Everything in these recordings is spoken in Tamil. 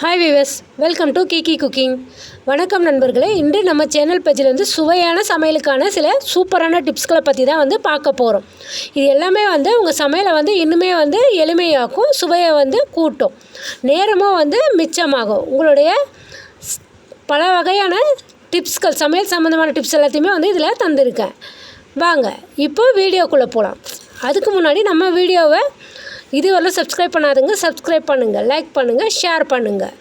ஹாய் விவஸ் வெல்கம் டு கீகி குக்கிங் வணக்கம் நண்பர்களே. இன்று நம்ம சேனல் பேஜில் வந்து சுவையான சமையலுக்கான சில சூப்பரான டிப்ஸ்களை பற்றி தான் வந்து பார்க்க போகிறோம் இது எல்லாமே வந்து உங்கள் சமையலை வந்து இன்னுமே வந்து எளிமையாக்கும் சுவையை வந்து கூட்டும். நேரமும் வந்து மிச்சமாகும். உங்களுடைய பல வகையான டிப்ஸ்கள் சமையல் சம்மந்தமான டிப்ஸ் எல்லாத்தையுமே வந்து இதில் தந்திருக்கேன். வாங்க இப்போ வீடியோக்குள்ளே போகலாம். அதுக்கு முன்னாடி நம்ம வீடியோவை இதுவரை சப்ஸ்கிரைப் பண்ணாதுங்க சப்ஸ்கிரைப் பண்ணுங்கள் லைக் பண்ணுங்கள் ஷேர் பண்ணுங்கள்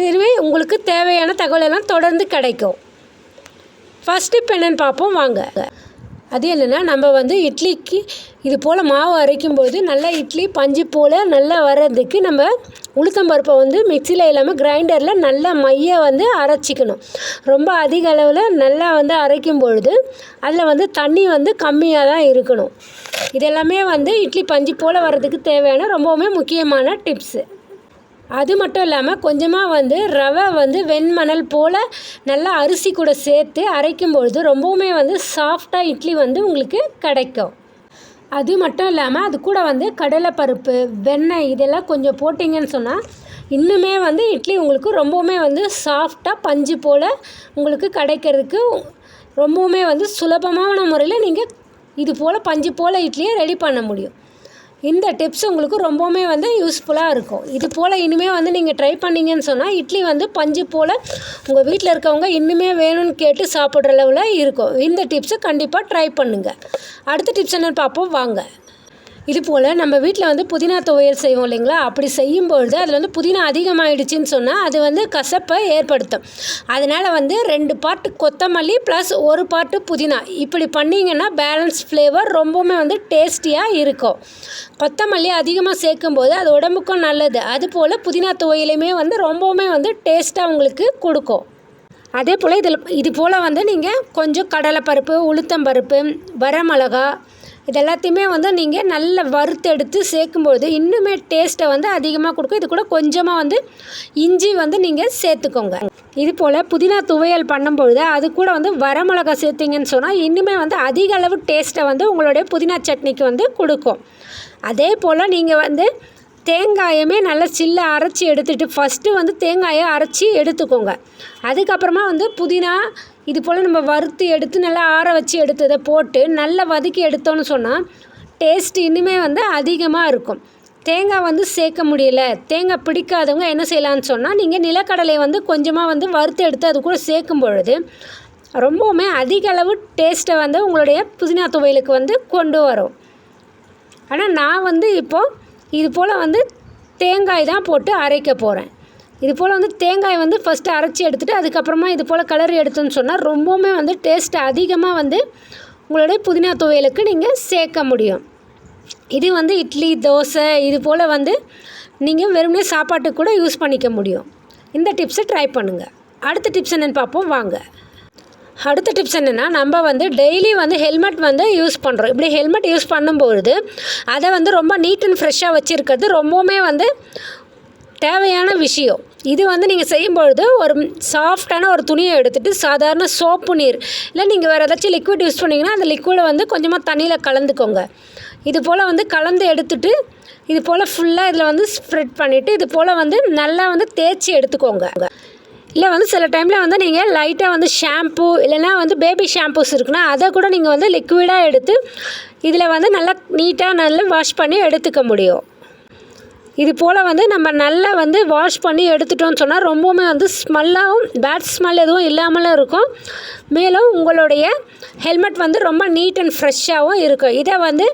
இதுவே உங்களுக்கு தேவையான தகவல் எல்லாம் தொடர்ந்து கிடைக்கும். ஃபஸ்ட்டு இப்போ என்னென்னு பார்ப்போம் வாங்க. அது என்னென்னா நம்ம வந்து இட்லிக்கு இது போல் மாவு அரைக்கும்போது நல்லா இட்லி பஞ்சு போல் நல்லா வர்றதுக்கு நம்ம உளுத்தம் பருப்பை வந்து மிக்சியில் இல்லாமல் கிரைண்டரில் நல்லா மைய வந்து அரைச்சிக்கணும். ரொம்ப அதிக அளவில் நல்லா வந்து அரைக்கும் பொழுது அதில் வந்து தண்ணி வந்து கம்மியாக தான் இருக்கணும். இதெல்லாமே வந்து இட்லி பஞ்சு போல் வர்றதுக்கு தேவையான ரொம்பவுமே முக்கியமான டிப்ஸு. அது மட்டும் இல்லாமல் கொஞ்சமாக வந்து ரவை வந்து வெண்மணல் போல் நல்லா அரிசி கூட சேர்த்து அரைக்கும் பொழுது ரொம்பவுமே வந்து சாஃப்டாக இட்லி வந்து உங்களுக்கு கிடைக்கும். அது மட்டும் இல்லாமல் அது கூட வந்து கடலைப்பருப்பு வெண்ணெய் இதெல்லாம் கொஞ்சம் போட்டிங்கன்னு சொன்னால் இன்னுமே வந்து இட்லி உங்களுக்கு ரொம்பவுமே வந்து சாஃப்டாக பஞ்சு போல் உங்களுக்கு கிடைக்கிறதுக்கு ரொம்பவுமே வந்து சுலபமான முறையில் நீங்கள் இது போல் பஞ்சு போல் இட்லியை ரெடி பண்ண முடியும். இந்த டிப்ஸ் உங்களுக்கு ரொம்பவுமே வந்து யூஸ்ஃபுல்லாக இருக்கும். இது போல் இனிமேல் வந்து நீங்கள் ட்ரை பண்ணீங்கன்னு சொன்னால் இட்லி வந்து பஞ்சு போல் உங்கள் வீட்டில் இருக்கவங்க இன்னுமே வேணும்னு கேட்டு சாப்பிட்ற அளவில் இருக்கும். இந்த டிப்ஸை கண்டிப்பாக ட்ரை பண்ணுங்கள் அடுத்த டிப்ஸ் என்னென்னு பார்ப்போம். வாங்க. இது போல் நம்ம வீட்டில் வந்து புதினா துவையல் செய்வோம் இல்லைங்களா? அப்படி செய்யும்பொழுது அதில் வந்து புதினா அதிகமாகிடுச்சின்னு சொன்னால் அது வந்து கசப்பை ஏற்படுத்தும். அதனால் வந்து ரெண்டு பாட்டு கொத்தமல்லி ப்ளஸ் ஒரு பாட்டு புதினா. இப்படி பண்ணிங்கன்னா பேலன்ஸ் ஃப்ளேவர் ரொம்பவுமே வந்து டேஸ்டியாக இருக்கும். கொத்தமல்லி அதிகமாக சேர்க்கும்போது அது உடம்புக்கும் நல்லது. அதுபோல் புதினா துவையிலையுமே வந்து ரொம்பவுமே வந்து டேஸ்ட்டாக உங்களுக்கு கொடுக்கும். அதே போல் இதில் இது போல் வந்து நீங்கள் கொஞ்சம் கடலைப்பருப்பு உளுத்தம்பருப்பு வரமிளகா இது எல்லாத்தையுமே வந்து நீங்கள் நல்ல வறுத்தெடுத்து சேர்க்கும்பொழுது இன்னுமே டேஸ்ட்டை வந்து அதிகமாக கொடுக்கும். இது கூட கொஞ்சமாக வந்து இஞ்சி வந்து நீங்கள் சேர்த்துக்கோங்க. இது போல் புதினா துவையல் பண்ணும்பொழுது அது கூட வந்து வரமிளகா சேர்த்திங்கன்னு சொன்னால் இன்னுமே வந்து அதிக அளவு டேஸ்ட்டை வந்து உங்களுடைய புதினா சட்னிக்கு வந்து கொடுக்கும். அதே போல் நீங்கள் வந்து தேங்காயுமே நல்லா சில்ல அரைச்சி எடுத்துகிட்டு ஃபஸ்ட்டு வந்து தேங்காயை அரைச்சி எடுத்துக்கோங்க. அதுக்கப்புறமா வந்து புதினா இது போல் நம்ம வறுத்து எடுத்து நல்லா ஆற வச்சு எடுத்ததை போட்டு நல்லா வதக்கி எடுத்தோன்னு சொன்னால் டேஸ்ட் இன்னுமே வந்து அதிகமாக இருக்கும். தேங்காய் வந்து சேர்க்க முடியல. தேங்காய் பிடிக்காதவங்க என்ன செய்யலான்னு சொன்னால் நீங்கள் நிலக்கடலை வந்து கொஞ்சமாக வந்து வறுத்து எடுத்து அது கூட சேர்க்கும் பொழுது ரொம்பவுமே அதிக அளவு டேஸ்ட்டை வந்து உங்களுடைய புதினா துவையலுக்கு வந்து கொண்டு வரும். ஆனால் நான் வந்து இப்போது இது போல் வந்து தேங்காய் தான் போட்டு அரைக்க போகிறேன் இது போல் வந்து தேங்காயை வந்து ஃபஸ்ட்டு அரைச்சி எடுத்துகிட்டு அதுக்கப்புறமா இது போல் கலர் எடுத்தோன்னு சொன்னால் ரொம்பவுமே வந்து டேஸ்ட் அதிகமாக வந்து உங்களுடைய புதினா துவையலுக்கு நீங்கள் சேர்க்க முடியும். இது வந்து இட்லி தோசை இது போல் வந்து நீங்கள் வெறுமனே சாப்பாட்டுக்கு கூட யூஸ் பண்ணிக்க முடியும். இந்த டிப்ஸை ட்ரை பண்ணுங்கள் அடுத்த டிப்ஸ் என்னென்னு பார்ப்போம் வாங்க. அடுத்த டிப்ஸ் என்னென்னா நம்ம வந்து டெய்லி வந்து ஹெல்மெட் வந்து யூஸ் பண்ணுறோம் இப்படி ஹெல்மெட் யூஸ் பண்ணும்பொழுது அதை வந்து ரொம்ப நீட் அண்ட் ஃப்ரெஷ்ஷாக வச்சுருக்கிறது ரொம்பவுமே வந்து தேவையான விஷயம். இது வந்து நீங்கள் செய்யும்பொழுது ஒரு சாஃப்டான ஒரு துணியை எடுத்துகிட்டு சாதாரண சோப்பு நீர் இல்லை நீங்கள் வேறு ஏதாச்சும் லிக்விட் யூஸ் பண்ணிங்கன்னா அந்த லிக்விடை வந்து கொஞ்சமாக தண்ணியில் கலந்துக்கோங்க. இது போல் வந்து கலந்து எடுத்துட்டு இது போல் ஃபுல்லாக இதில் வந்து ஸ்ப்ரெட் பண்ணிவிட்டு இது போல் வந்து நல்லா வந்து தேய்ச்சி எடுத்துக்கோங்க. இல்லை வந்து சில டைமில் வந்து நீங்கள் லைட்டாக வந்து ஷாம்பு இல்லைன்னா வந்து பேபி ஷாம்பூஸ் இருக்குன்னா அதை கூட நீங்கள் வந்து லிக்விடாக எடுத்து இதில் வந்து நல்லா நீட்டாக நல்லா வாஷ் பண்ணி எடுத்துக்க முடியும். இது போல் வந்து நம்ம நல்லா வந்து வாஷ் பண்ணி எடுத்துட்டோம்னு சொன்னால் ரொம்பவுமே வந்து ஸ்மெல்லாகவும் பேட் ஸ்மெல் எதுவும் இல்லாமலும் இருக்கும். மேலும் உங்களுடைய ஹெல்மெட் வந்து ரொம்ப நீட் அண்ட் ஃப்ரெஷ்ஷாகவும் இருக்கும். இதை வந்து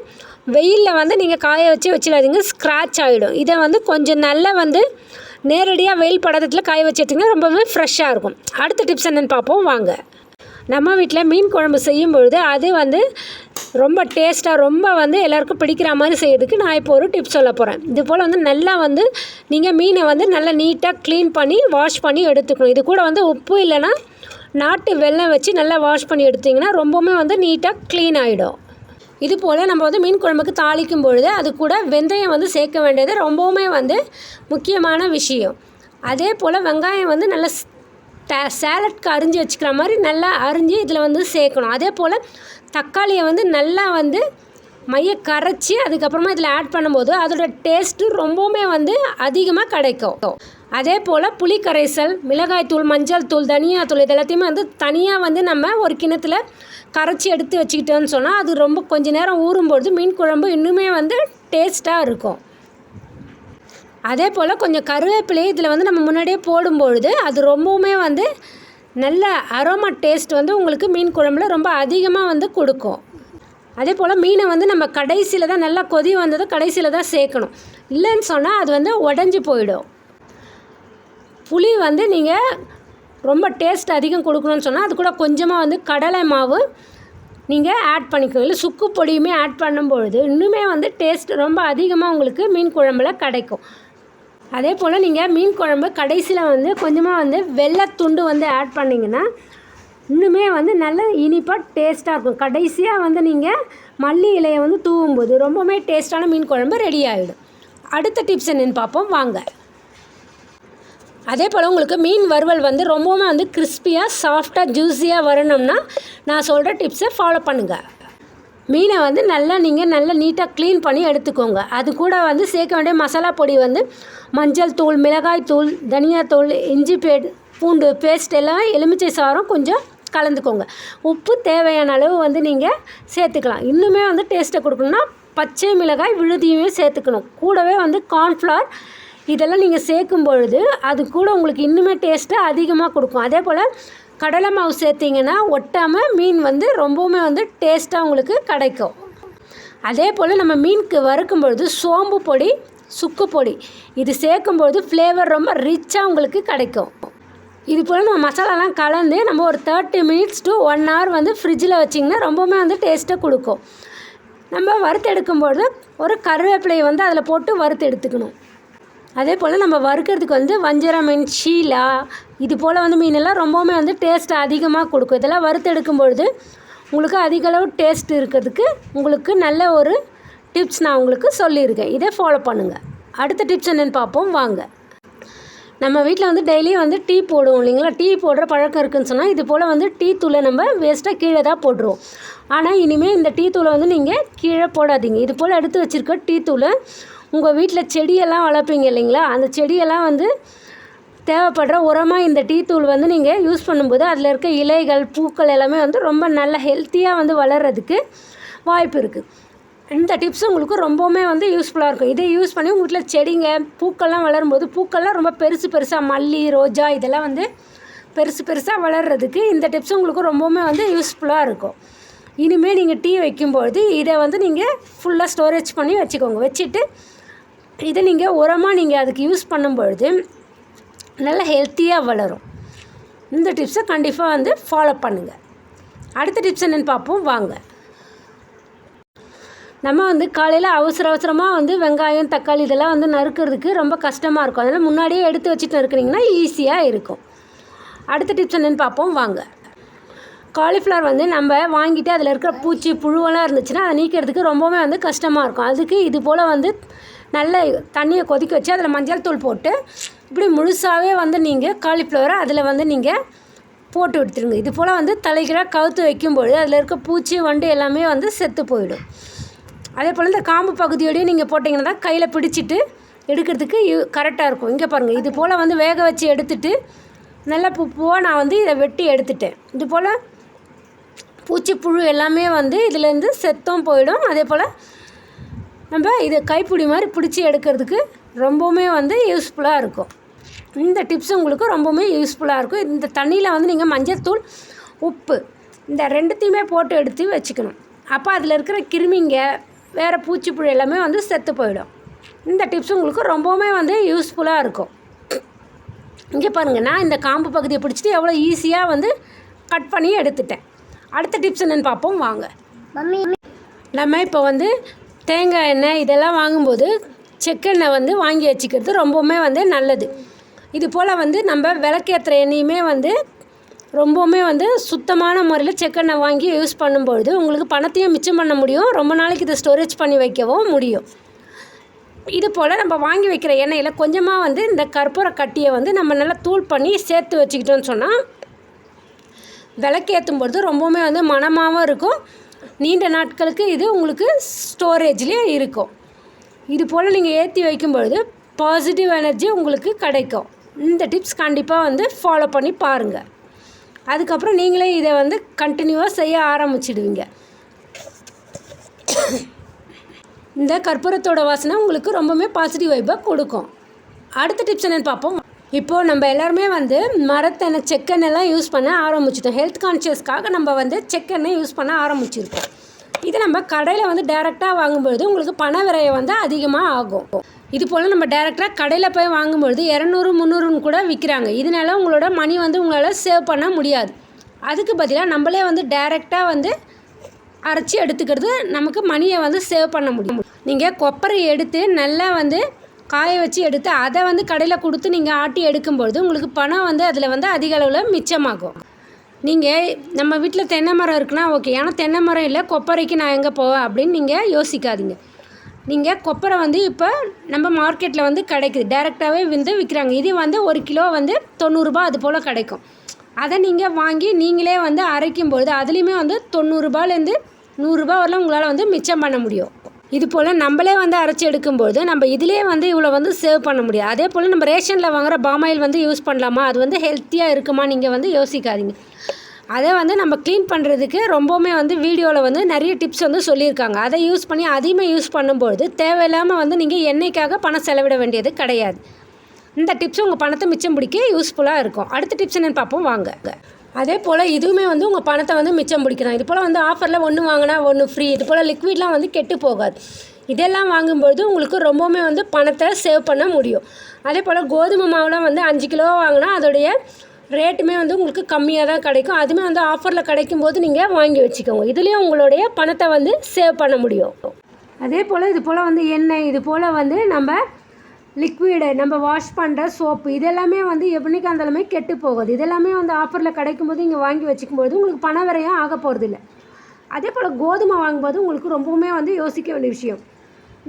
வெயிலில் வந்து நீங்கள் காய வச்சு வச்சிடாதீங்க ஸ்க்ராட்ச் ஆகிடும் இதை வந்து கொஞ்சம் நல்லா வந்து நேரடியாக வெயில் படத்தில் காய வச்சு எடுத்திங்கன்னா ரொம்பவே ஃப்ரெஷ்ஷாக இருக்கும். அடுத்த டிப்ஸ் என்னென்னு பார்ப்போம். வாங்க. நம்ம வீட்டில் மீன் குழம்பு செய்யும் பொழுது அது வந்து ரொம்ப டேஸ்ட்டாக ரொம்ப வந்து எல்லாருக்கும் பிடிக்கிற மாதிரி செய்யறதுக்கு நான் இப்போ ஒரு டிப்ஸ் சொல்ல போகிறேன் இது போல் வந்து நல்லா வந்து நீங்கள் மீனை வந்து நல்லா நீட்டாக க்ளீன் பண்ணி வாஷ் பண்ணி எடுத்துக்கணும். இது கூட வந்து உப்பு இல்லைன்னா நாட்டு வெள்ளம் வச்சு நல்லா வாஷ் பண்ணி எடுத்திங்கன்னா ரொம்பவுமே வந்து நீட்டாக க்ளீன் ஆகிடும் இது போல் நம்ம வந்து மீன் குழம்புக்கு தாளிக்கும் பொழுது அது கூட வெந்தயம் வந்து சேர்க்க வேண்டியது ரொம்பவுமே வந்து முக்கியமான விஷயம். அதே போல் வெங்காயம் வந்து நல்லா ட சேலட்க்கு அரிஞ்சு வச்சுக்கிற மாதிரி நல்லா அரிஞ்சு இதில் வந்து சேர்க்கணும். அதே போல் தக்காளியை வந்து நல்லா வந்து மைய கரைச்சி அதுக்கப்புறமா இதில் ஆட் பண்ணும்போது அதோட டேஸ்ட்டு ரொம்பவுமே வந்து அதிகமாக கிடைக்கும். அதே போல் புளி கரைசல் மிளகாய்த்தூள் மஞ்சள் தூள் தனியாத்தூள் இது எல்லாத்தையுமே வந்து தனியாக வந்து நம்ம ஒரு கிணத்துல கரைச்சி எடுத்து வச்சுக்கிட்டோன்னு சொன்னால் அது ரொம்ப கொஞ்ச நேரம் ஊறும்பொழுது மீன் குழம்பு இன்னுமே வந்து டேஸ்ட்டாக இருக்கும். அதே போல் கொஞ்சம் கருவேப்பிலையும் இதில் வந்து நம்ம முன்னாடியே போடும்பொழுது அது ரொம்பவுமே வந்து நல்ல அரோமா டேஸ்ட் வந்து உங்களுக்கு மீன் குழம்புல ரொம்ப அதிகமாக வந்து கொடுக்கும். அதே போல் மீனை வந்து நம்ம கடைசியில் தான் நல்லா கொதி வந்ததை கடைசியில் தான் சேர்க்கணும். இல்லைன்னு சொன்னால் அது வந்து உடஞ்சி போயிடும். புளி வந்து நீங்கள் ரொம்ப டேஸ்ட் அதிகம் கொடுக்கணும்னு சொன்னால் அது கூட கொஞ்சமாக வந்து கடலை மாவு நீங்கள் ஆட் பண்ணிக்கணும் இல்லை சுக்கு பொடியுமே ஆட் பண்ணும்பொழுது இன்னுமே வந்து டேஸ்ட் ரொம்ப அதிகமாக உங்களுக்கு மீன் குழம்புல கிடைக்கும். அதே போல் நீங்கள் மீன் குழம்பு கடைசியில் வந்து கொஞ்சமாக வந்து வெள்ளைத்துண்டு வந்து ஆட் பண்ணிங்கன்னா இன்னுமே வந்து நல்ல இனிப்பாக டேஸ்ட்டாக இருக்கும். கடைசியாக வந்து நீங்கள் மல்லி இலையை வந்து தூவும்போது ரொம்பவுமே டேஸ்ட்டான மீன் குழம்பு ரெடி ஆகிடும் அடுத்த டிப்ஸ் என்னென்னு பார்ப்போம். வாங்க. அதே போல் உங்களுக்கு மீன் வறுவல் வந்து ரொம்பவுமே வந்து கிறிஸ்பியாக சாஃப்டாக ஜூஸியாக வரணும்னா நான் சொல்கிற டிப்ஸை ஃபாலோ பண்ணுங்கள் மீனை வந்து நல்லா நீங்கள் நல்லா நீட்டாக க்ளீன் பண்ணி எடுத்துக்கோங்க. அது கூட வந்து சேர்க்க வேண்டிய மசாலா பொடி வந்து மஞ்சள் தூள் மிளகாய் தூள் தனியாத்தூள் இஞ்சி பே பூண்டு பேஸ்ட் எல்லாம் எலுமிச்சை சாரம் கொஞ்சம் கலந்துக்கோங்க. உப்பு தேவையான அளவு வந்து நீங்கள் சேர்த்துக்கலாம். இன்னுமே வந்து டேஸ்ட்டை கொடுக்கணும்னா பச்சை மிளகாய் விழுதியுமே சேர்த்துக்கணும். கூடவே வந்து கார்ன்ஃப்ளவர் இதெல்லாம் நீங்கள் சேர்க்கும் பொழுது அது கூட உங்களுக்கு இன்னுமே டேஸ்ட்டை அதிகமாக கொடுக்கும். அதே போல் கடலை மாவு சேர்த்திங்கன்னா ஒட்டாமல் மீன் வந்து ரொம்பவுமே வந்து டேஸ்ட்டாக உங்களுக்கு கிடைக்கும். அதே போல் நம்ம மீனுக்கு வறுக்கும் பொழுது சோம்பு பொடி சுக்கு பொடி இது சேர்க்கும்பொழுது ஃப்ளேவர் ரொம்ப ரிச்சாக உங்களுக்கு கிடைக்கும். இது போல் நம்ம மசாலாலாம் கலந்து நம்ம ஒரு thirty minutes to one hour வந்து ஃப்ரிட்ஜில் வச்சிங்கன்னா ரொம்பவுமே வந்து டேஸ்ட்டை கொடுக்கும். நம்ம வறுத்து எடுக்கும்பொழுது ஒரு கருவேப்பிலையை வந்து அதில் போட்டு வறுத்து எடுத்துக்கணும். அதே போல் நம்ம வறுக்கிறதுக்கு வந்து வஞ்சர மீன் ஷீலா இது போல் வந்து மீனெல்லாம் ரொம்பவுமே வந்து டேஸ்ட் அதிகமாக கொடுக்கும். இதெல்லாம் வறுத்தெடுக்கும் பொழுது உங்களுக்கு அதிகளவு டேஸ்ட் இருக்கிறதுக்கு உங்களுக்கு நல்ல ஒரு டிப்ஸ் நான் உங்களுக்கு சொல்லியிருக்கேன். இதை ஃபாலோ பண்ணுங்கள் அடுத்த டிப்ஸ் என்னென்னு பார்ப்போம். வாங்க. நம்ம வீட்டில் வந்து டெய்லியும் வந்து டீ போடுவோம் இல்லைங்களா? டீ போடுற பழக்கம் இருக்குதுன்னு சொன்னால் இது போல் வந்து டீ தூளை நம்ம வேஸ்ட்டாக கீழே தான் போட்டுருவோம். ஆனால் இனிமேல் இந்த டீ தூளை வந்து நீங்கள் கீழே போடாதீங்க. இது போல் எடுத்து வச்சுருக்க டீ தூளை உங்கள் வீட்டில் செடியெல்லாம் வளர்ப்பீங்க இல்லைங்களா? அந்த செடியெல்லாம் வந்து தேவைப்படுற உரமாக இந்த டீ தூள் வந்து நீங்கள் யூஸ் பண்ணும்போது அதில் இருக்க இலைகள் பூக்கள் எல்லாமே வந்து ரொம்ப நல்ல ஹெல்த்தியாக வந்து வளர்கிறதுக்கு வாய்ப்பு இருக்குது இந்த டிப்ஸ் உங்களுக்கு ரொம்பவுமே வந்து யூஸ்ஃபுல்லாக இருக்கும். இதை யூஸ் பண்ணி உங்கள் வீட்டில் செடிங்க பூக்கள்லாம் வளரும்போது பூக்கள்லாம் ரொம்ப பெருசு பெருசாக மல்லி ரோஜா இதெல்லாம் வந்து பெருசு பெருசாக வளர்கிறதுக்கு இந்த டிப்ஸ் உங்களுக்கு ரொம்பவுமே வந்து யூஸ்ஃபுல்லாக இருக்கும். இனிமேல் நீங்கள் டீ வைக்கும்பொழுது இதை வந்து நீங்கள் ஃபுல்லாக ஸ்டோரேஜ் பண்ணி வச்சுக்கோங்க. வச்சுட்டு இதை நீங்கள் உரமாக நீங்கள் அதுக்கு யூஸ் பண்ணும்பொழுது நல்லா ஹெல்த்தியாக வளரும். இந்த டிப்ஸை கண்டிப்பாக வந்து ஃபாலோ பண்ணுங்கள் அடுத்த டிப்ஸ் என்னென்னு பார்ப்போம் வாங்க. நம்ம வந்து காலையில் அவசர அவசரமாக வந்து வெங்காயம் தக்காளி இதெல்லாம் வந்து நறுக்கிறதுக்கு ரொம்ப கஷ்டமாக இருக்கும். அதனால் முன்னாடியே எடுத்து வச்சுட்டு நறுக்குனிங்கன்னா ஈஸியாக இருக்கும். அடுத்த டிப்ஸ் என்னென்னு பார்ப்போம் வாங்க. காலிஃப்ளவர் வந்து நம்ம வாங்கிட்டு அதில் இருக்கிற பூச்சி புழுவெல்லாம் இருந்துச்சுன்னா அதை நீக்கிறதுக்கு ரொம்பவுமே வந்து கஷ்டமாக இருக்கும். அதுக்கு இது போல் வந்து நல்ல தண்ணியை கொதிக்க வச்சு அதில் மஞ்சள் தூள் போட்டு இப்படி முழுசாகவே வந்து நீங்கள் காலிஃப்ளவரை அதில் வந்து நீங்கள் போட்டு விடுத்துருங்க இது போல் வந்து தலைகீழாக கவுத்து வைக்கும்பொழுது அதில் இருக்க பூச்சி வண்டு எல்லாமே வந்து செத்து போயிடும். அதே போல் இந்த காம்பு பகுதியோடய நீங்கள் போட்டிங்கன்னா தான் கையில் பிடிச்சிட்டு எடுக்கிறதுக்கு கரெக்டாக இருக்கும். இங்கே பாருங்கள் இது போல் வந்து வேக வச்சு எடுத்துட்டு நல்லா பூ பூவாக நான் வந்து இதை வெட்டி எடுத்துட்டேன். இது போல் பூச்சி புழு எல்லாமே வந்து இதுலேருந்து செத்தும் போயிடும். அதே போல் நம்ம இதை கைப்பிடி மாதிரி பிடிச்சி எடுக்கிறதுக்கு ரொம்பவுமே வந்து யூஸ்ஃபுல்லாக இருக்கும். இந்த டிப்ஸ் உங்களுக்கு ரொம்பவுமே யூஸ்ஃபுல்லாக இருக்கும். இந்த தண்ணியில் வந்து நீங்கள் மஞ்சத்தூள் உப்பு இந்த ரெண்டுத்தையுமே போட்டு எடுத்து வச்சுக்கணும். அப்போ அதில் இருக்கிற கிருமிங்க வேறு பூச்சிப்புழு எல்லாமே வந்து செத்து போயிடும். இந்த டிப்ஸ் உங்களுக்கு ரொம்பவுமே வந்து யூஸ்ஃபுல்லாக இருக்கும். இங்கே பாருங்கள் நான் இந்த காம்பு பகுதியை பிடிச்சிட்டு எவ்வளோ ஈஸியாக வந்து கட் பண்ணி எடுத்துட்டேன். அடுத்த டிப்ஸ் என்னென்னு பார்ப்போம் வாங்க. மம்மி நம்ம இப்போ வந்து தேங்காய் எண்ணெய் இதெல்லாம் வாங்கும்போது செக்கெண்ணெய் வந்து வாங்கி வச்சுக்கிறது ரொம்பவுமே வந்து நல்லது. இது போல் வந்து நம்ம விளக்கேற்றுற எண்ணெயுமே வந்து ரொம்பவுமே வந்து சுத்தமான முறையில் செக்கெண்ணெய் வாங்கி யூஸ் பண்ணும்பொழுது உங்களுக்கு பணத்தையும் மிச்சம் பண்ண முடியும். ரொம்ப நாளைக்கு இதை ஸ்டோரேஜ் பண்ணி வைக்கவும் முடியும். இது போல் நம்ம வாங்கி வைக்கிற எண்ணெயில் கொஞ்சமாக வந்து இந்த கற்பூர கட்டியை வந்து நம்ம நல்லா தூள் பண்ணி சேர்த்து வச்சுக்கிட்டோம்னு சொன்னால் விளக்கேற்றும் பொழுது ரொம்பவுமே வந்து மனமாகவும் இருக்கும். நீண்ட நாட்களுக்கு இது உங்களுக்கு ஸ்டோரேஜ்லேயும் இருக்கும். இது போல் நீங்கள் ஏற்றி வைக்கும் பொழுது பாசிட்டிவ் எனர்ஜி உங்களுக்கு கிடைக்கும். இந்த டிப்ஸ் கண்டிப்பாக வந்து ஃபாலோ பண்ணி பாருங்கள் அதுக்கப்புறம் நீங்களே இதை வந்து கண்டினியூவாக செய்ய ஆரம்பிச்சிடுவீங்க. இந்த கற்பூரத்தோட வாசனை உங்களுக்கு ரொம்பவுமே பாசிட்டிவ் வைப்பாக கொடுக்கும். அடுத்த டிப்ஸ் என்னென்னு பார்ப்போம். இப்போது நம்ம எல்லாருமே வந்து மரத்தெண்ணெய் செக்கெண்ணெல்லாம் யூஸ் பண்ண ஆரம்பிச்சிட்டோம். ஹெல்த் கான்ஷியஸ்க்காக நம்ம வந்து செக்கெண்ணெய் யூஸ் பண்ண ஆரம்பிச்சிருக்கோம். இது நம்ம கடையில் வந்து டேரெக்டாக வாங்கும்பொழுது உங்களுக்கு பண விரயம் வந்து அதிகமாக ஆகும். இது போல் நம்ம டேரெக்டாக கடையில் போய் வாங்கும்பொழுது இரநூறு முந்நூறுன்னு கூட விற்கிறாங்க இதனால உங்களோட மணி வந்து உங்களால் சேவ் பண்ண முடியாது. அதுக்கு பதிலாக நம்மளே வந்து டேரெக்டாக வந்து அரைச்சி எடுத்துக்கிறது நமக்கு மணியை வந்து சேவ் பண்ண முடியும். நீங்கள் கொப்பரை எடுத்து நல்லா வந்து காய வச்சு எடுத்து அதை வந்து கடையில் கொடுத்து நீங்கள் ஆட்டி எடுக்கும்பொழுது உங்களுக்கு பணம் வந்து அதில் வந்து அதிக அளவில் மிச்சமாகும். நீங்கள் நம்ம வீட்டில் தென்னை மரம் இருக்குன்னா ஓகே. ஏன்னா தென்னை மரம் இல்லை கொப்பரைக்கு நான் எங்கே போவேன் அப்படின்னு நீங்கள் யோசிக்காதீங்க. நீங்கள் கொப்பரை வந்து இப்போ நம்ம மார்க்கெட்டில் வந்து கிடைக்குது. டேரெக்டாகவே வந்து விற்கிறாங்க இது வந்து ஒரு கிலோ வந்து தொண்ணூறுரூபா அது போல் கிடைக்கும். அதை நீங்கள் வாங்கி நீங்களே வந்து அரைக்கும் பொழுது அதுலேயுமே வந்து தொண்ணூறுரூபாலேருந்து நூறுரூபா வரலாம் உங்களால் வந்து மிச்சம் பண்ண முடியும். இது போல் நம்மளே வந்து அரைச்சி எடுக்கும்போது நம்ம இதிலே வந்து இவ்வளோ வந்து சேவ் பண்ண முடியும் அதே போல் நம்ம ரேஷனில் வாங்குகிற பாமாயில் வந்து யூஸ் பண்ணலாமா? அது வந்து ஹெல்த்தியாக இருக்குமா? நீங்கள் வந்து யோசிக்காதீங்க. அதை வந்து நம்ம க்ளீன் பண்ணுறதுக்கு ரொம்பவுமே வந்து வீடியோவில் வந்து நிறைய டிப்ஸ் வந்து சொல்லியிருக்காங்க. அதை யூஸ் பண்ணி அதிகமாக யூஸ் பண்ணும்பொழுது தேவையில்லாமல் வந்து நீங்கள் எண்ணெய்க்காக பணம் செலவிட வேண்டியது கிடையாது. இந்த டிப்ஸ் உங்கள் பணத்தை மிச்சம் பிடிக்க யூஸ்ஃபுல்லாக இருக்கும். அடுத்த டிப்ஸ் என்னென்னு பார்ப்போம். வாங்க. அதே போல் இதுவுமே வந்து உங்கள் பணத்தை வந்து மிச்சம் பிடிக்கலாம். இது போல் வந்து ஆஃபரில் ஒன்று வாங்கினா ஒன்று ஃப்ரீ இது போல் லிக்விட்லாம் வந்து கெட்டு போகாது. இதெல்லாம் வாங்கும்பொழுது உங்களுக்கு ரொம்பவுமே வந்து பணத்தை சேவ் பண்ண முடியும். அதே போல் கோதுமை மாவுலாம் வந்து அஞ்சு கிலோ வாங்கினா அதோடைய ரேட்டுமே வந்து உங்களுக்கு கம்மியாக தான் கிடைக்கும். அதுவுமே வந்து ஆஃபரில் கிடைக்கும் போது நீங்கள் வாங்கி வச்சுக்கோங்க. இதுலேயும் உங்களுடைய பணத்தை வந்து சேவ் பண்ண முடியும். அதே போல் இது போல் வந்து எண்ணெய் இது போல் வந்து நம்ம லிக்விடு நம்ம வாஷ் பண்ணுற சோப்பு இதெல்லாமே வந்து எப்படிக்கு அந்தளவுமே கெட்டு போகுது. இதெல்லாமே வந்து ஆஃபரில் கிடைக்கும் போது இங்கே வாங்கி வச்சுக்கும்போது உங்களுக்கு பண விரையும் ஆக போகிறதில்ல அதே போல் கோதுமை வாங்கும்போது உங்களுக்கு ரொம்பவுமே வந்து யோசிக்க வேண்டிய விஷயம்.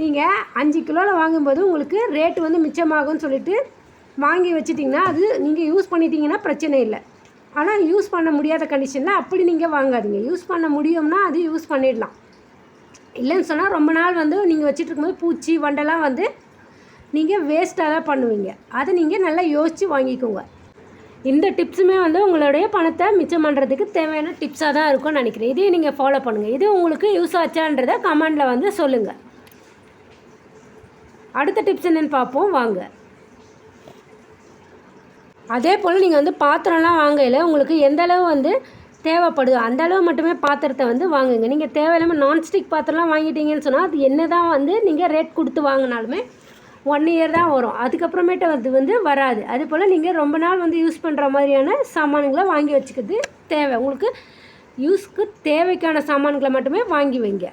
நீங்கள் அஞ்சு கிலோவில் வாங்கும்போது உங்களுக்கு ரேட்டு வந்து மிச்சமாகும்னு சொல்லிட்டு வாங்கி வச்சிட்டிங்கன்னா அது நீங்கள் யூஸ் பண்ணிட்டீங்கன்னா பிரச்சனை இல்லை. ஆனால் யூஸ் பண்ண முடியாத கண்டிஷனில் அப்படி நீங்கள் வாங்காதீங்க. யூஸ் பண்ண முடியும்னா அது யூஸ் பண்ணிடலாம். இல்லைன்னு சொன்னால் ரொம்ப நாள் வந்து நீங்கள் வச்சுட்டு இருக்கும்போது பூச்சி வண்டெல்லாம் வந்து நீங்கள் வேஸ்ட்டாக தான் பண்ணுவீங்க. அதை நீங்கள் நல்லா யோசித்து வாங்கிக்கோங்க. இந்த டிப்ஸுமே வந்து உங்களுடைய பணத்தை மிச்சம் பண்ணுறதுக்கு தேவையான டிப்ஸாக தான் இருக்கும்னு நினைக்கிறேன். இதையும் நீங்கள் ஃபாலோ பண்ணுங்கள் இது உங்களுக்கு யூஸ் ஆச்சான்றதை கமெண்டில் வந்து சொல்லுங்கள் அடுத்த டிப்ஸ் என்னென்னு பார்ப்போம். வாங்க. அதே போல் நீங்கள் வந்து பாத்திரம்லாம் வாங்கையில் உங்களுக்கு எந்த அளவு வந்து தேவைப்படுது அந்த அளவு மட்டுமே பாத்திரத்தை வந்து வாங்குங்க. நீங்கள் தேவையில்லாமல் நான்ஸ்டிக் பாத்திரம்லாம் வாங்கிட்டீங்கன்னு சொன்னால் அது என்ன தான் வந்து நீங்கள் ரேட் கொடுத்து வாங்கினாலுமே ஒன் இயர் தான் வரும். அதுக்கப்புறமேட்டு அது வந்து வராது. அது போல் நீங்கள் ரொம்ப நாள் வந்து யூஸ் பண்ணுற மாதிரியான சாமான்களை வாங்கி வச்சுக்கிறது தேவை. உங்களுக்கு யூஸ்க்கு தேவைக்கான சாமான்களை மட்டுமே வாங்கி வைங்க.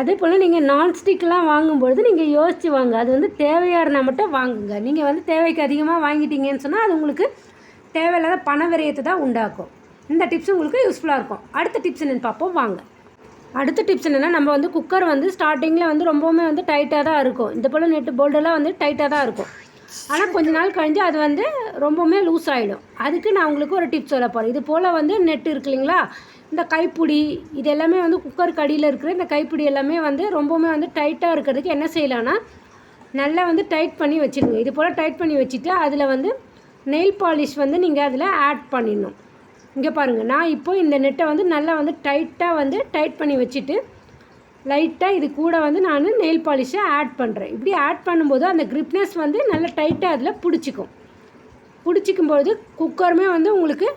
அதே போல் நீங்கள் நான்ஸ்டிக்லாம் வாங்கும்பொழுது நீங்கள் யோசித்து வாங்க. அது வந்து தேவையாக இருந்தால் மட்டும் வாங்குங்க. நீங்கள் வந்து தேவைக்கு அதிகமாக வாங்கிட்டீங்கன்னு சொன்னால் அது உங்களுக்கு தேவையில்லாத பண விரயத்தை தான் உண்டாக்கும். இந்த டிப்ஸ் உங்களுக்கு யூஸ்ஃபுல்லாக இருக்கும். அடுத்த டிப்ஸ் என்னென்னு பார்ப்போம். வாங்க. அடுத்த டிப்ஸ் என்னென்னா நம்ம வந்து குக்கர் வந்து ஸ்டார்டிங்கில் வந்து ரொம்பவுமே வந்து டைட்டாக தான் இருக்கும். இந்த போல் நெட்டு போல்டெல்லாம் வந்து டைட்டாக தான் இருக்கும். ஆனால் கொஞ்ச நாள் கழிஞ்சு அது வந்து ரொம்பவுமே லூஸ் ஆகிடும் அதுக்கு நான் உங்களுக்கு ஒரு டிப்ஸ் சொல்ல போகிறேன் இது போல் வந்து நெட் இருக்கு இல்லைங்களா? இந்த கைப்பிடி இது எல்லாமே வந்து குக்கருக்கு அடியில் இருக்கிற இந்த கைப்பிடி எல்லாமே வந்து ரொம்பவுமே வந்து டைட்டாக இருக்கிறதுக்கு என்ன செய்யலான்னா நல்லா வந்து டைட் பண்ணி வச்சுருங்க இது போல் டைட் பண்ணி வச்சுட்டு அதில் வந்து நெயில் பாலிஷ் வந்து நீங்கள் அதில் ஆட் பண்ணிடணும். இங்கே பாருங்கள் நான் இப்போ இந்த நெட்டை வந்து நல்லா வந்து டைட்டாக வந்து டைட் பண்ணி வச்சுட்டு லைட்டாக இது கூட வந்து நான் நெயில் பாலிஷை ஆட் பண்ணுறேன் இப்படி ஆட் பண்ணும்போது அந்த கிரிப்னஸ் வந்து நல்லா டைட்டாக அதில் பிடிச்சிக்கும். பிடிச்சிக்கும் பொழுது குக்கருமே வந்து உங்களுக்கு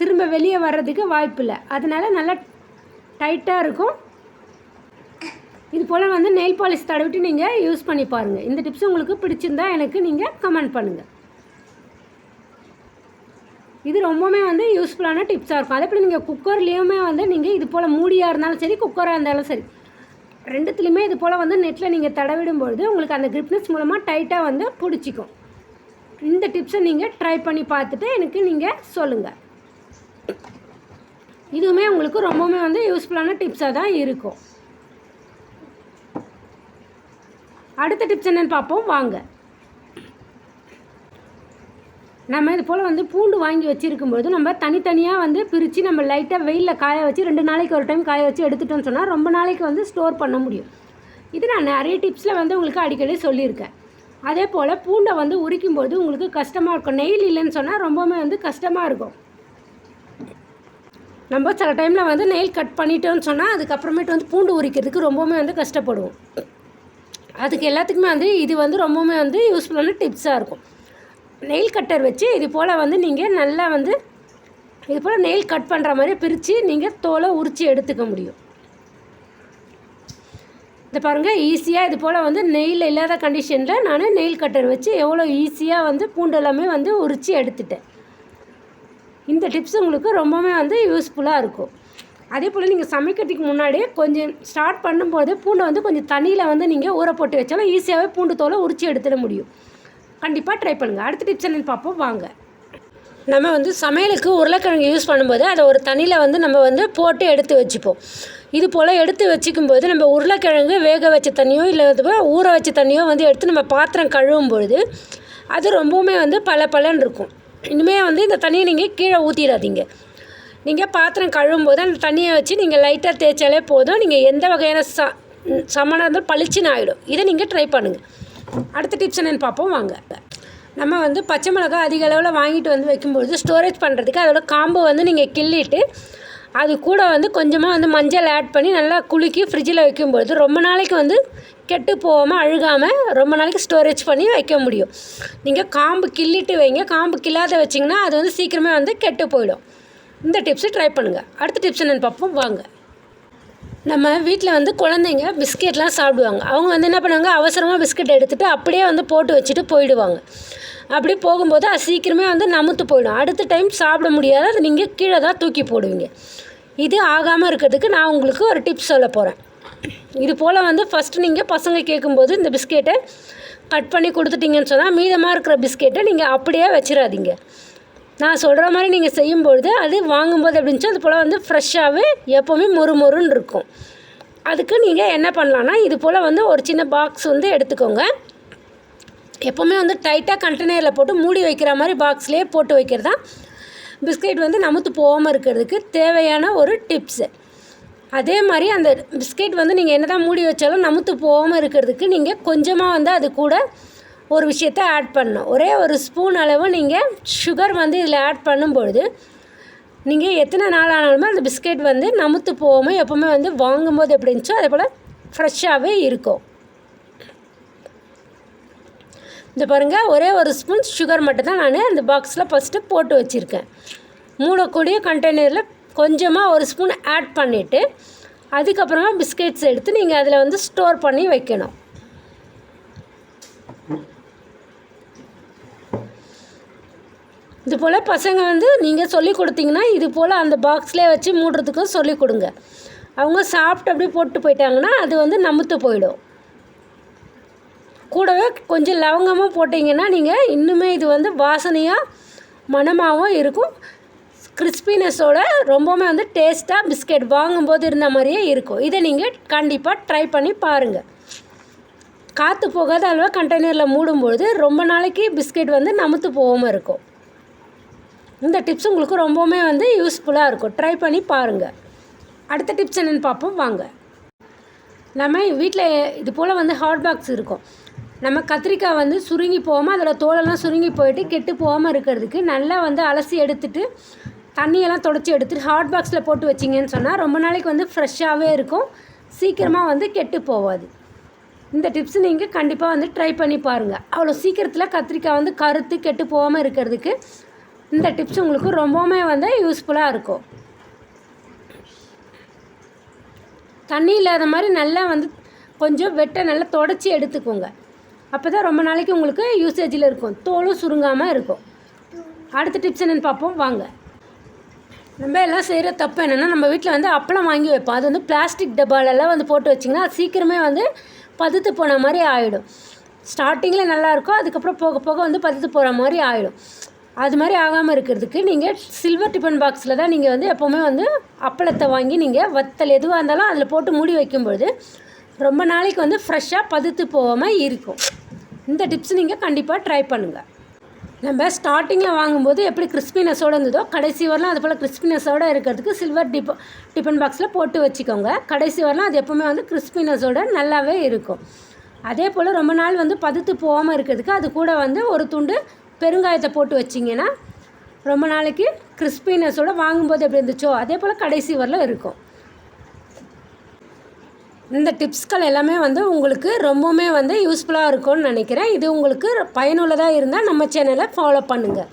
திரும்ப வெளியே வர்றதுக்கு வாய்ப்பு இல்லை. அதனால் நல்லா டைட்டாக இருக்கும். இது போல் வந்து நெயில் பாலிஷ் தடவிட்டு நீங்கள் யூஸ் பண்ணி பாருங்கள் இந்த டிப்ஸ் உங்களுக்கு பிடிச்சிருந்தா எனக்கு நீங்கள் கமெண்ட் பண்ணுங்கள் இது ரொம்பவுமே வந்து யூஸ்ஃபுல்லான டிப்ஸாக இருக்கும். அதே போல் நீங்கள் குக்கர்லேயுமே வந்து நீங்கள் இது போல் மூடியாக இருந்தாலும் சரி குக்கராக இருந்தாலும் சரி ரெண்டுத்துலேயுமே இது போல் வந்து நெட்டில் நீங்கள் தடவிடும்பொழுது உங்களுக்கு அந்த கிரிப்னஸ் மூலமாக டைட்டாக வந்து பிடிச்சிக்கும். இந்த டிப்ஸை நீங்கள் ட்ரை பண்ணி பார்த்துட்டு எனக்கு நீங்கள் சொல்லுங்கள் இதுவுமே உங்களுக்கு ரொம்பவுமே வந்து யூஸ்ஃபுல்லான டிப்ஸாக தான் இருக்கும். அடுத்த டிப்ஸ் என்னென்னு பார்ப்போம். வாங்க. நம்ம இது போல் வந்து பூண்டு வாங்கி வச்சுருக்கும்போது நம்ம தனித்தனியாக வந்து பிரித்து நம்ம லைட்டாக வெயிலில் காய வச்சு ரெண்டு நாளைக்கு ஒரு டைம் காய வச்சு எடுத்துட்டோம்னு சொன்னால் ரொம்ப நாளைக்கு வந்து ஸ்டோர் பண்ண முடியும். இது நான் நிறைய டிப்ஸில் வந்து உங்களுக்கு அடிக்கடி சொல்லியிருக்கேன். அதே போல் பூண்டை வந்து உரிக்கும்போது உங்களுக்கு கஷ்டமாக இருக்கும். நெயில் இல்லைன்னு சொன்னால் ரொம்பவுமே வந்து கஷ்டமாக இருக்கும். நம்ம சில டைமில் வந்து நெயில் கட் பண்ணிட்டோம்னு சொன்னால் அதுக்கப்புறமேட்டு வந்து பூண்டு உரிக்கிறதுக்கு ரொம்பவுமே வந்து கஷ்டப்படுவோம். அதுக்கு எல்லாத்துக்குமே வந்து இது வந்து ரொம்பவுமே வந்து யூஸ்ஃபுல்லான டிப்ஸாக இருக்கும். நெயில் கட்டர் வச்சு இது போல் வந்து நீங்கள் நல்லா வந்து இது போல் நெயில் கட் பண்ணுற மாதிரி பிரித்து நீங்கள் தோலை உரித்து எடுத்துக்க முடியும். இந்த பாருங்கள் ஈஸியாக இது போல் வந்து நெயில் இல்லாத கண்டிஷனில் நான் நெயில் கட்டர் வச்சு எவ்வளோ ஈஸியாக வந்து பூண்டு எல்லாமே வந்து உரித்து எடுத்துட்டேன். இந்த டிப்ஸ் உங்களுக்கு ரொம்பவே வந்து யூஸ்ஃபுல்லாக இருக்கும். அதே போல் நீங்கள் சமைக்கிறதுக்கு முன்னாடியே கொஞ்சம் ஸ்டார்ட் பண்ணும்போது பூண்டை வந்து கொஞ்சம் தண்ணியில் வந்து நீங்கள் ஊற போட்டு வச்சாலும் ஈஸியாகவே பூண்டு தோலை உரித்து எடுத்துட முடியும். கண்டிப்பாக ட்ரை பண்ணுங்கள் அடுத்த டிப்ஸ் என்னென்னு பார்ப்போம். வாங்க. நம்ம வந்து சமையலுக்கு உருளைக்கிழங்கு யூஸ் பண்ணும்போது அதை ஒரு தண்ணியில் வந்து நம்ம வந்து போட்டு எடுத்து வச்சுப்போம். இது போல் எடுத்து வச்சுக்கும்போது நம்ம உருளைக்கிழங்கு வேக வச்ச தண்ணியோ இல்லை இது ஊற வச்ச தண்ணியோ வந்து எடுத்து நம்ம பாத்திரம் கழுவும் பொழுது அது ரொம்பவுமே வந்து பல பலன் இருக்கும். இனிமேல் வந்து இந்த தண்ணியை நீங்கள் கீழே ஊற்றிடாதீங்க நீங்கள் பாத்திரம் கழுவும் போது அந்த தண்ணியை வச்சு நீங்கள் லைட்டாக தேய்ச்சாலே போதும். நீங்கள் எந்த வகையான ச சமனாக இருந்தாலும் பளிச்சுன்னு ஆகிடும் இதை நீங்கள் ட்ரை பண்ணுங்கள் அடுத்த டிப்ஸ் என்னென்னு பார்ப்போம் வாங்க. நம்ம வந்து பச்சை மிளகா அதிக அளவில் வாங்கிட்டு வந்து வைக்கும்பொழுது ஸ்டோரேஜ் பண்ணுறதுக்கு அதோட காம்பு வந்து நீங்கள் கிள்ளிட்டு அது கூட வந்து கொஞ்சமாக வந்து மஞ்சள் ஆட் பண்ணி நல்லா குலுக்கி ஃப்ரிட்ஜில் வைக்கும்பொழுது ரொம்ப நாளைக்கு வந்து கெட்டு போகாமல் அழுகாமல் ரொம்ப நாளைக்கு ஸ்டோரேஜ் பண்ணி வைக்க முடியும். நீங்கள் காம்பு கிள்ளிட்டு வைங்க. காம்பு கிள்ளாத வச்சிங்கன்னா அது வந்து சீக்கிரமே வந்து கெட்டு போயிடும். இந்த டிப்ஸை ட்ரை பண்ணுங்கள் அடுத்த டிப்ஸ் என்னென்னு பார்ப்போம். வாங்க. நம்ம வீட்டில் வந்து குழந்தைங்க பிஸ்கெட்லாம் சாப்பிடுவாங்க. அவங்க வந்து என்ன பண்ணுவாங்க? அவசரமாக பிஸ்கெட் எடுத்துகிட்டு அப்படியே வந்து போட்டு வச்சுட்டு போயிடுவாங்க. அப்படி போகும்போது அது சீக்கிரமே வந்து நமுத்து போயிடும். அடுத்த டைம் சாப்பிட முடியாத அது நீங்கள் கீழே தான் தூக்கி போடுவீங்க. இது ஆகாமல் இருக்கிறதுக்கு நான் உங்களுக்கு ஒரு டிப்ஸ் சொல்ல போகிறேன் இது போல் வந்து ஃபஸ்ட்டு நீங்கள் பசங்க கேட்கும்போது இந்த பிஸ்கெட்டை கட் பண்ணி கொடுத்துட்டீங்கன்னு சொன்னால் மீதமாக இருக்கிற பிஸ்கெட்டை நீங்கள் அப்படியே வச்சிடாதீங்க. நான் சொல்கிற மாதிரி நீங்கள் செய்யும்பொழுது அது வாங்கும்போது எப்படின்னு அது போல் வந்து ஃப்ரெஷ்ஷாகவே எப்போவுமே மொறு மொறுன்னு இருக்கும். அதுக்கு நீங்கள் என்ன பண்ணலான்னா இது போல் வந்து ஒரு சின்ன பாக்ஸ் வந்து எடுத்துக்கோங்க. எப்போவுமே வந்து டைட்டாக கண்டெய்னரில் போட்டு மூடி வைக்கிற மாதிரி பாக்ஸ்லேயே போட்டு வைக்கிறது தான். பிஸ்கெட் வந்து நமுத்து போகாமல் இருக்கிறதுக்கு தேவையான ஒரு டிப்ஸு அதே மாதிரி அந்த பிஸ்கெட் வந்து நீங்கள் என்ன தான் மூடி வச்சாலும் நமுத்து போகாமல் இருக்கிறதுக்கு நீங்கள் கொஞ்சமாக வந்து அது கூட ஒரு விஷயத்த ஆட் பண்ணணும். ஒரே ஒரு ஸ்பூன் அளவு நீங்கள் சுகர் வந்து இதில் ஆட் பண்ணும்பொழுது நீங்கள் எத்தனை நாள் ஆனாலுமே அந்த பிஸ்கெட் வந்து நமுத்து போகாமல் எப்போவுமே வந்து வாங்கும்போது எப்படி இருந்துச்சோ அதே போல் ஃப்ரெஷ்ஷாகவே இருக்கும். இந்த பாருங்கள் ஒரே ஒரு ஸ்பூன் சுகர் மட்டும் தான் நான் அந்த பாக்ஸில் ஃபஸ்ட்டு போட்டு வச்சுருக்கேன். மூடக்கூடிய கண்டெய்னரில் கொஞ்சமாக ஒரு ஸ்பூன் ஆட் பண்ணிவிட்டு அதுக்கப்புறமா பிஸ்கெட்ஸ் எடுத்து நீங்கள் அதில் வந்து ஸ்டோர் பண்ணி வைக்கணும். இது போல் பசங்க வந்து நீங்கள் சொல்லி கொடுத்தீங்கன்னா இது போல் அந்த பாக்ஸ்லேயே வச்சு மூடுறதுக்கும் சொல்லி கொடுங்க. அவங்க சாப்பிட்டு அப்படியே போட்டு போயிட்டாங்கன்னா அது வந்து நமுத்து போயிடும். கூடவே கொஞ்சம் லவங்கமாக போட்டிங்கன்னா நீங்கள் இன்னுமே இது வந்து வாசனையாக மணமாகவும் இருக்கும். கிறிஸ்பினஸோட ரொம்பவுமே வந்து டேஸ்ட்டாக பிஸ்கெட் வாங்கும்போது இருந்த மாதிரியே இருக்கும். இதை நீங்கள் கண்டிப்பாக ட்ரை பண்ணி பாருங்கள் காற்று போகாத அளவு கண்டெய்னரில் மூடும்பொழுது ரொம்ப நாளைக்கு பிஸ்கெட் வந்து நமுத்து போகாமல் இருக்கும். இந்த டிப்ஸ் உங்களுக்கு ரொம்பவுமே வந்து யூஸ்ஃபுல்லாக இருக்கும். ட்ரை பண்ணி பாருங்கள் அடுத்த டிப்ஸ் என்னென்னு பார்ப்போம். வாங்க. நம்ம வீட்டில் இது போல் வந்து ஹாட் பாக்ஸ் இருக்கும். நம்ம கத்திரிக்காய் வந்து சுருங்கி போகாமல் அதில் தோலெல்லாம் சுருங்கி போயிட்டு கெட்டு போகாமல் இருக்கிறதுக்கு நல்லா வந்து அலசி எடுத்துட்டு தண்ணியெல்லாம் தொடச்சி எடுத்துட்டு ஹாட் பாக்ஸில் போட்டு வச்சிங்கன்னு சொன்னால் ரொம்ப நாளைக்கு வந்து ஃப்ரெஷ்ஷாகவே இருக்கும். சீக்கிரமாக வந்து கெட்டு போகாது. இந்த டிப்ஸ் நீங்கள் கண்டிப்பாக வந்து ட்ரை பண்ணி பாருங்கள் அவ்வளோ சீக்கிரத்தில் கத்திரிக்காய் வந்து கருத்து கெட்டு போகாமல் இருக்கிறதுக்கு இந்த டிப்ஸ் உங்களுக்கு ரொம்பவுமே வந்து யூஸ்ஃபுல்லாக இருக்கும். தண்ணி இல்லாத மாதிரி நல்லா வந்து கொஞ்சம் வெட்டை நல்லா தொடச்சி எடுத்துக்கோங்க. அப்போ தான் ரொம்ப நாளைக்கு உங்களுக்கு யூசேஜில் இருக்கும். தோலும் சுருங்காமல் இருக்கும். அடுத்த டிப்ஸ் என்னென்னு பார்ப்போம். வாங்க. நம்ம எல்லாம் செய்கிற தப்பு என்னென்னா நம்ம வீட்டில் வந்து அப்பளம் வாங்கி வைப்போம். அது வந்து பிளாஸ்டிக் டப்பாலெல்லாம் வந்து போட்டு வச்சிங்கன்னா அது சீக்கிரமே வந்து பதுத்து போன மாதிரி ஆகிடும் ஸ்டார்டிங்கில் நல்லாயிருக்கும் அதுக்கப்புறம் போக போக வந்து பதுத்து போகிற மாதிரி ஆகிடும் அது மாதிரி ஆகாமல் இருக்கிறதுக்கு நீங்கள் சில்வர் டிஃபன் பாக்ஸில் தான் நீங்கள் வந்து எப்போவுமே வந்து அப்பளத்தை வாங்கி நீங்கள் வத்தல் எதுவாக இருந்தாலும் அதில் போட்டு மூடி வைக்கும்பொழுது ரொம்ப நாளைக்கு வந்து ஃப்ரெஷ்ஷாக பதுத்து போகாமல் இருக்கும். இந்த டிப்ஸ் நீங்கள் கண்டிப்பாக ட்ரை பண்ணுங்கள் நம்ம ஸ்டார்டிங்கில் வாங்கும்போது எப்படி கிறிஸ்பினஸோடு இருந்ததோ கடைசி வரலாம் அது போல் கிறிஸ்பினஸோடு இருக்கிறதுக்கு சில்வர் டிப்ப டிஃபன் பாக்ஸில் போட்டு வச்சுக்கோங்க. கடைசி வரலாம் அது எப்போவுமே வந்து கிறிஸ்பினஸோடு நல்லாவே இருக்கும். அதே போல் ரொம்ப நாள் வந்து பதுத்து போகாமல் இருக்கிறதுக்கு அது கூட வந்து ஒரு துண்டு பெருங்காயத்தை போட்டு வச்சிங்கன்னா ரொம்ப நாளைக்கு கிறிஸ்பினஸோடு வாங்கும்போது எப்படி இருந்துச்சோ அதே போல் கடைசி வரலும் இருக்கும். இந்த டிப்ஸ்கள் எல்லாமே வந்து உங்களுக்கு ரொம்பவுமே வந்து யூஸ்ஃபுல்லாக இருக்கும்னு நினைக்கிறேன். இது உங்களுக்கு பயனுள்ளதாக இருந்தால் நம்ம சேனலை ஃபாலோ பண்ணுங்கள்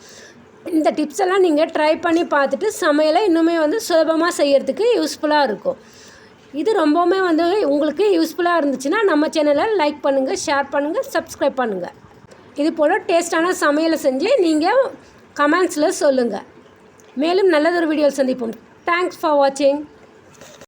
இந்த டிப்ஸ் எல்லாம் நீங்கள் ட்ரை பண்ணி பார்த்துட்டு சமையலை இன்னுமே வந்து சுலபமாக செய்கிறதுக்கு யூஸ்ஃபுல்லாக இருக்கும். இது ரொம்பவுமே வந்து உங்களுக்கு யூஸ்ஃபுல்லாக இருந்துச்சுன்னா நம்ம சேனலை லைக் பண்ணுங்கள் ஷேர் பண்ணுங்கள் சப்ஸ்கிரைப் பண்ணுங்கள் இது போல் டேஸ்டான சமையலை செஞ்சு நீங்கள் கமெண்ட்ஸில் சொல்லுங்கள் மேலும் நல்லதொரு வீடியோவில் சந்திப்போம். தேங்க்ஸ் ஃபார் வாட்சிங்